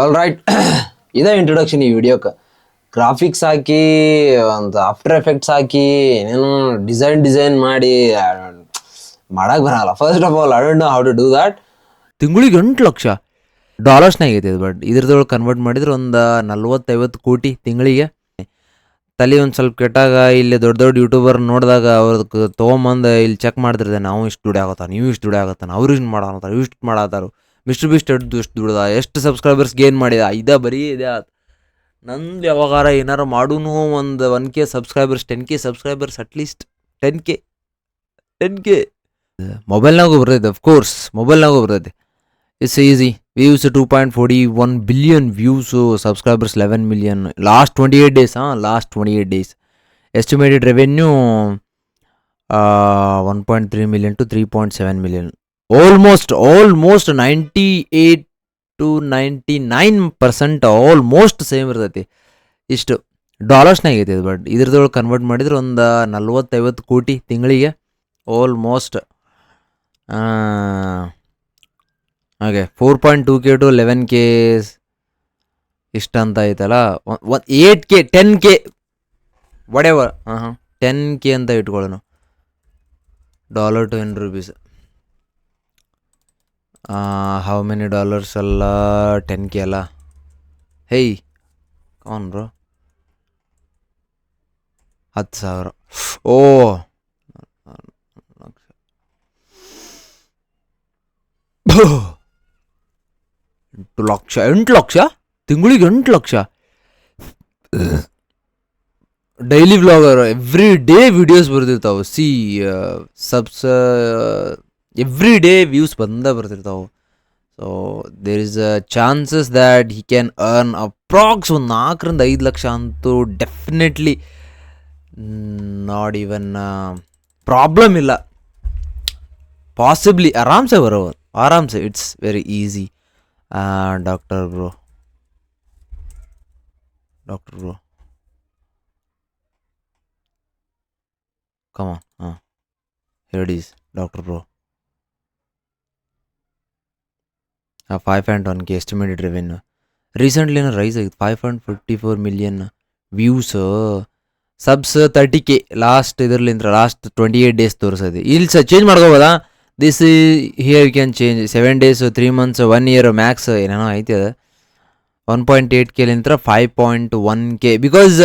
All right ಇದೇ introduction ಈ ವಿಡಿಯೋಕ್ಕೆ graphics ಹಾಕಿ, ಒಂದು ಆಫ್ಟರ್ ಎಫೆಕ್ಟ್ಸ್ ಹಾಕಿ, ಏನೇನು ಡಿಸೈನ್ ಡಿಸೈನ್ ಮಾಡಿ ಮಾಡಕ್ಕೆ ಬರಲ್ಲ. First of all I don't know how to do that ತಿಂಗಳಿಗೆ ಎಂಟು ಲಕ್ಷ ಡಾಲರ್ಸ್ನಾಗ ಐತೆ ಇದು ಬಟ್ ಇದ್ರದೊಳಗೆ ಕನ್ವರ್ಟ್ ಮಾಡಿದ್ರೆ ಒಂದು ನಲ್ವತ್ತೈವತ್ತು ಕೋಟಿ ತಿಂಗಳಿಗೆ. ತಲೆ ಒಂದು ಸ್ವಲ್ಪ ಕೆಟ್ಟಾಗ, ಇಲ್ಲಿ ದೊಡ್ಡ ದೊಡ್ಡ ಯೂಟ್ಯೂಬರ್ ನೋಡಿದಾಗ ಅವ್ರದ್ದು ತೊಗೊಂಬಂದು ಇಲ್ಲಿ ಚೆಕ್ ಮಾಡ್ತಿರ್ದೆ ನಾವು ಇಷ್ಟು ದುಡಿ ಆಗತ್ತಾನ ನೀವು ಇಷ್ಟು ದುಡಿ ಅವ್ರು ಇಷ್ಟು ಮಾಡತ್ತಾರ ಇಷ್ಟು ಮಾಡತ್ತಾರು ಮಿಸ್ಟರ್ ಬಿಸ್ಟ್ ಎಷ್ಟು ದುಡ್ದ. ಎಷ್ಟು ಸಬ್ಸ್ಕ್ರೈಬರ್ಸ್ ಗೇನ್ ಮಾಡಿದ? ಇದ ಬರೀ ಇದೆ ನಂದು ಯಾವಾಗಾರ ಏನಾರು ಮಾಡೂನು ಒಂದು one K subscribers ten K subscribers at least ten K ten K ಮೊಬೈಲ್ನಾಗೂ ಬರ್ತೈತೆ ಅಫ್ಕೋರ್ಸ್ ಮೊಬೈಲ್ನಾಗೂ ಬರ್ತೈತೆ. It's easy views two point forty one billion views subscribers eleven million last twenty eight days ಹಾಂ last twenty eight days estimated revenue one point three million to three point seven million almost almost ninety eight to ninety nine percent almost same ಇರ್ತೈತಿ. ಇಷ್ಟು ಡಾಲರ್ಸ್ನಾಗ ಐತಿ ಇದು but ಇದ್ರದೊಳಗೆ convert ಮಾಡಿದ್ರೆ ಒಂದು ನಲ್ವತ್ತೈವತ್ತು ಕೋಟಿ ತಿಂಗಳಿಗೆ almost ಹಾಗೆ four point two K to eleven K ಇಷ್ಟಂತ ಐತಲ್ಲ. ಒಂದು eight K ten K whatever ಹಾಂ ಹಾಂ ಟೆನ್ ಕೆ ಅಂತ ಇಟ್ಕೊಳ್ಳೋಣ dollar to in rupees how many dollars ಅಲ್ಲ ಟೆನ್ ಕೆ ಅಲ್ಲ? ಹೇಯ್ ಕಾನ್ ಬ್ರೋ ಹತ್ತು ಸಾವಿರ. ಓ, ಎಂಟು ಲಕ್ಷ ಎಂಟು ಲಕ್ಷ? ತಿಂಗಳಿಗೆ ಎಂಟು lakh? Daily vlogger every day videos ಬರ್ತಿರ್ತಾವೆ see subs every day views ಬಂದ ಬರ್ತಿರ್ತಾವೆ so there is a chances that he can earn approx ಒಂದು ನಾಲ್ಕರಿಂದ ಐದು ಲಕ್ಷ ಅಂತೂ ಡೆಫಿನೆಟ್ಲಿ ನಾಟ್ ಈವನ್ ಪ್ರಾಬ್ಲಮ್ ಇಲ್ಲ ಪಾಸಿಬ್ಲಿ ಆರಾಮ್ಸೆ ಬರೋ ಆರಾಮ್ಸೆ it's very easy doctor bro doctor bro ಕಮ ಹಾಂ ಹೇಳೀಸ್ doctor bro five point one K estimated revenue recently ಏನೋ ರೈಸ್ ಆಗಿತ್ತು. Five point fifty four million views subs thirty K last ಇದರ್ಲಿಂದ last twenty eight days ತೋರಿಸೋದು ಇಲ್ಲಿ ಸಹ change ಮಾಡ್ಕೋಬೋದಾ? This here you can change seven days three months one year max ಏನೇನೋ ಐತಿ ಅದು. One point eight ಕೆಲಿಂತ್ರ five point one K because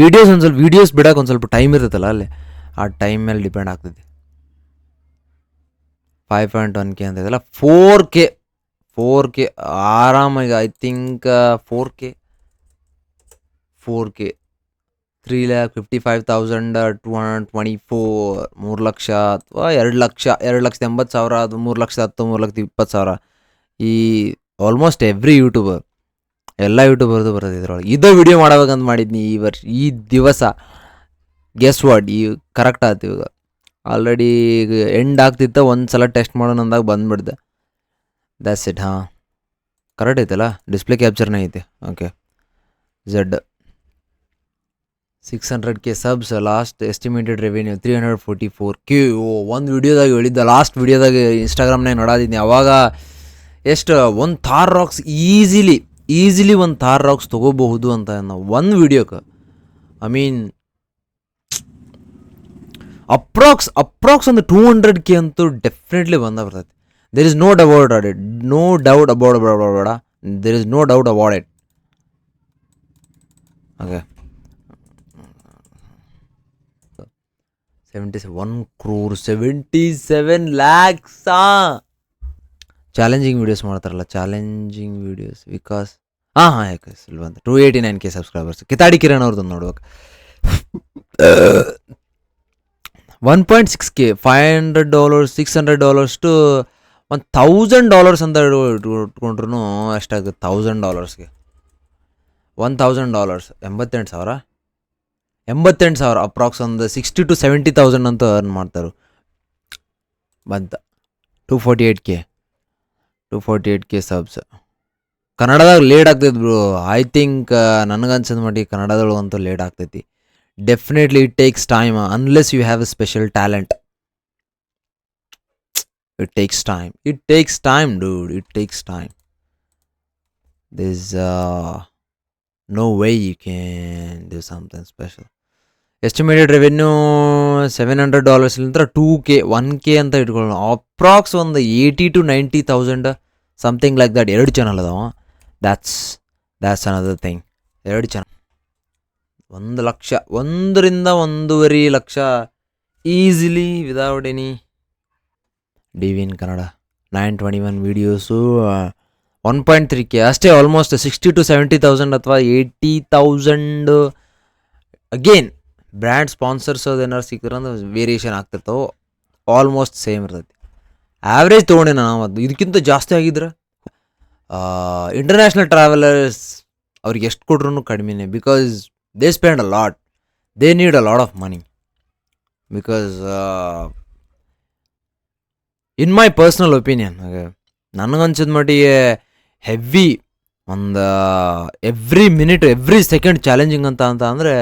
videos ಒಂದು ಸ್ವಲ್ಪ videos ಬಿಡೋಕೆ ಒಂದು ಸ್ವಲ್ಪ ಟೈಮ್ ಇರ್ತೈತಲ್ಲ ಅಲ್ಲಿ. ಆ ಟೈಮ್ ಮೇಲೆ ಡಿಪೆಂಡ್ ಆಗ್ತೈತಿ. ಫೈವ್ ಪಾಯಿಂಟ್ ಒನ್ ಕೆ ಅಂತ ಇದೆಲ್ಲ ಫೋರ್ ಕೆ ಫೋರ್ ಕೆ ಆರಾಮಾಗಿ I think four K four K three lakh fifty five thousand two hundred twenty four ಮೂರು ಲಕ್ಷ ಅಥವಾ ಎರಡು ಲಕ್ಷ, ಎರಡು ಲಕ್ಷದ ಎಂಬತ್ತು ಸಾವಿರ ಅದು ಮೂರು ಲಕ್ಷದ ಹತ್ತು, ಮೂರು ಲಕ್ಷದ ಇಪ್ಪತ್ತು ಸಾವಿರ. ಈ ಆಲ್ಮೋಸ್ಟ್ ಎವ್ರಿ ಯೂಟ್ಯೂಬರ್ ಎಲ್ಲ ಯೂಟ್ಯೂಬರ್ದು ಬರೋದು ಇದ್ರೊಳಗೆ. ಇದು ವಿಡಿಯೋ ಮಾಡಬೇಕಂತ ಮಾಡಿದ್ನಿ ಈ ವರ್ಷ, ಈ ದಿವಸ. ಗೆಸ್ ವಾಟ್ ಈ ಕರೆಕ್ಟ್ ಆಯ್ತು ಇವಾಗ. ಆಲ್ರೆಡಿ ಈಗ ಎಂಡ್ ಆಗ್ತಿತ್ತ ಒಂದು ಸಲ ಟೆಸ್ಟ್ ಮಾಡೋಣ ಅಂದಾಗ ಬಂದ್ಬಿಡ್ದೆ. ದ್ಯಾಟ್ಸ್ ಇಟ್ ಹಾಂ. ಕರೆಕ್ಟ್ ಐತಲ್ಲ? ಡಿಸ್ಪ್ಲೇ ಕ್ಯಾಪ್ಚರ್ನೇ ಐತೆ. Okay Z six hundred K subs last estimated revenue three hundred forty four Q ಒಂದು ವೀಡಿಯೋದಾಗ ಹೇಳಿದ್ದ ಲಾಸ್ಟ್ ವೀಡಿಯೋದಾಗ ಇನ್ಸ್ಟಾಗ್ರಾಮ್ನಾಗ ನೋಡಾದಿದ್ನಿ. ಅವಾಗ ಎಷ್ಟು, ಒಂದು ಥಾರ್ ರಾಕ್ಸ್ ಈಸಿಲಿ ಈಸಿಲಿ ಒಂದು ಥಾರ್ ರಾಕ್ಸ್ ತೊಗೋಬಹುದು ಅಂತ ನಾವು ಒಂದು ವೀಡಿಯೋಕ್ಕೆ ಐ ಮೀನ್ ಅಪ್ರಾಕ್ಸ್ ಅಪ್ರಾಕ್ಸ್ ಒಂದು ಟೂ ಹಂಡ್ರೆಡ್ ಕೆ ಅಂತೂ ಡೆಫಿನೆಟ್ಲಿ ಬಂದ ಬರ್ತೈತಿ. There is no doubt at it no doubt about ಬೇಡ there is no doubt about it okay seventy one crore seventy seven ಲ್ಯಾಕ್ಸಾ challenging videos ಮಾಡ್ತಾರಲ್ಲ challenging videos Vikas ಹಾಂ ಹಾಂ ಯಾಕೆ ಸುಲಭ ಬಂತು two eighty nine K subscribers ಕಿತಾಡಿ Kiran ಅವ್ರದ್ದು ನೋಡ್ಬೇಕು. One point six K five hundred dollars six hundred dollars to ಒಂದು thousand dollars ಅಂತ ಇಟ್ಕೊಂಡ್ರು ಎಷ್ಟಾಗುತ್ತೆ ಥೌಸಂಡ್ ಡಾಲರ್ಸ್ಗೆ ಒನ್ ಥೌಸಂಡ್ ಡಾಲರ್ಸ್ ಎಂಬತ್ತೆಂಟು ಸಾವಿರ? ಎಂಬತ್ತೆಂಟು ಸಾವಿರ ಅಪ್ರಾಕ್ಸ್ ಒಂದು ಸಿಕ್ಸ್ಟಿ ಟು ಸೆವೆಂಟಿ ತೌಸಂಡ್ ಅಂತ ಅರ್ನ್ ಮಾಡ್ತಾರೆ. ಬಂತ. Two forty eight K to forty eight K subs ಕನ್ನಡದಾಗ ಲೇಟ್ ಆಗ್ತೈತಿ ಬ್ರೋ ಐ ಥಿಂಕ್ ನನಗನ್ಸಿದ ಮಟ್ಟಿಗೆ ಕನ್ನಡದೊಳಗಂತೂ ಲೇಟ್ ಆಗ್ತೈತಿ. definitely it takes time unless you have a special talent it takes time it takes time dude it takes time this no way you can do something special estimated revenue seven hundred ಡಾಲರ್ಸ್ಲಿಂದ two K one K ಅಂತ ಇಟ್ಕೊಳ್ಳೋಣ approx ಒಂದು eighty to ninety thousand something like that ಎರಡು channel ಅದಾವ that's that's another thing ಎರಡು channel ಒಂದು ಲಕ್ಷ, ಒಂದರಿಂದ ಒಂದೂವರೆ lakh easily without any D V in Kannada. Nine twenty one videos one point three K ಅಷ್ಟೇ almost sixty to seventy thousand ಅಥವಾ eighty thousand again brand sponsors ಅದೇನಾರು ಸಿಕ್ಕಿದ್ರೆ variation ಆಗ್ತಿರ್ತಾವೆ. Almost same ಇರ್ತೈತಿ. Average ತೊಗೊಂಡೆ ನಾವು ಅದು. ಇದಕ್ಕಿಂತ ಜಾಸ್ತಿ ಆಗಿದ್ರೆ ಇಂಟರ್ನ್ಯಾಷನಲ್ ಟ್ರಾವೆಲರ್ಸ್ ಅವ್ರಿಗೆ ಎಷ್ಟು ಕೊಟ್ರೂ ಕಡಿಮೆನೇ. Because they spend a lot they need a lot of money because in my personal opinion ನನಗನ್ಸಿದ ಮಟ್ಟಿಗೆ ಹೆವಿ ಒಂದು every minute every second challenging ಅಂತ ಅಂತ ಅಂದರೆ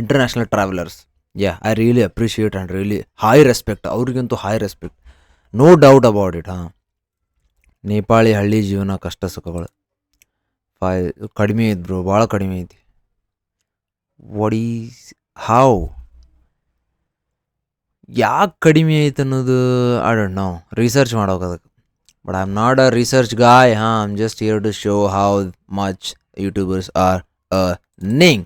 international travellers yeah I really appreciate and really high respect ಅವ್ರಿಗಂತೂ high respect no doubt about it ಹಾಂ. ನೇಪಾಳಿ ಹಳ್ಳಿ ಜೀವನ ಕಷ್ಟ ಸುಖಗಳು. ಫೈ, ಕಡಿಮೆ ಇದ್ರು ಭಾಳ ಕಡಿಮೆ ಐತಿ. ವಡಿ ಹೌ ಯಾಕೆ ಕಡಿಮೆ ಐತೆ ಅನ್ನೋದು ಐ ಡೋಂಟ್ ನೋ ರಿಸರ್ಚ್ ಮಾಡೋಕೆ ಅದಕ್ಕೆ. But I am not a research guy ಹಾಂ I'm just here to show how much YouTubers are ನೇಂಗ್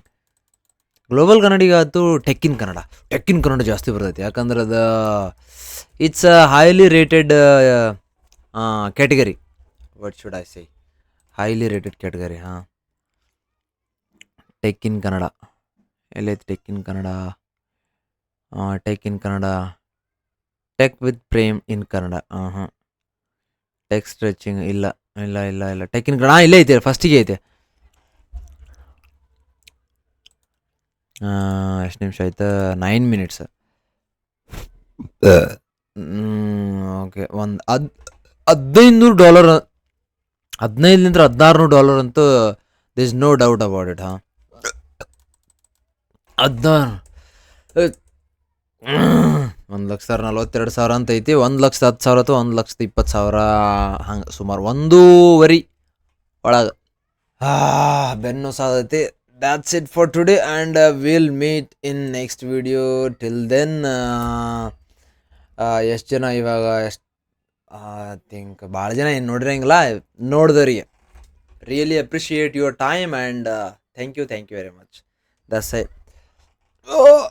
global Kannadiga ಆಯ್ತು tech in Kannada tech in Kannada ಜಾಸ್ತಿ ಬರ್ತೈತಿ. ಯಾಕಂದ್ರೆ ಅದು it's a highly rated category what should I say highly rated category ಹಾಂ tech in Kannada ಎಲ್ಲೈತಿ tech in Kannada tech in Kannada tech with Prem in Kannada ಹಾಂ ಹಾಂ tech stretching ಇಲ್ಲ ಇಲ್ಲ ಇಲ್ಲ ಇಲ್ಲ ಟೆಕ್ ಇನ್ ಕನ್ನಡ ಇಲ್ಲೇ ಐತೆ ಫಸ್ಟಿಗೆ ಐತೆ ಎಷ್ಟು ನಿಮಿಷ ಆಯ್ತು? ನೈನ್ ಮಿನಿಟ್ಸ್ ಓಕೆ ಒಂದು ಹದ್ ಹದಿನೈದು ನೂರು ಡಾಲರ್ ಹದಿನೈದರಿಂದ ಹದಿನಾರು ನೂರು ಡಾಲರ್ ಅಂತೂ this no doubt about it ಹಾಂ ಹದಿನಾರು. ಒಂದು ಲಕ್ಷದ ನಲ್ವತ್ತೆರಡು ಸಾವಿರ ಅಂತ ಐತಿ, ಒಂದು ಲಕ್ಷದ ಹತ್ತು ಸಾವಿರ ಅಥವಾ ಒಂದು ಲಕ್ಷದ ಇಪ್ಪತ್ತು ಸಾವಿರ ಹಂಗೆ, ಸುಮಾರು ಒಂದೂವರೆ ಒಳಗೆ. ಬೆನ್ನು ಸಾದೈತಿ. That's it for today and will meet meet next video till then ಎಷ್ಟು ಜನ ಇವಾಗ ಎಷ್ಟು ಐ ಥಿಂಕ್ ಭಾಳ ಜನ ಏನು ನೋಡಿರಂಗಿಲ್ಲ. ನೋಡಿದವ್ರಿಗೆ really appreciate your time and thank you thank you very much thus I Oh!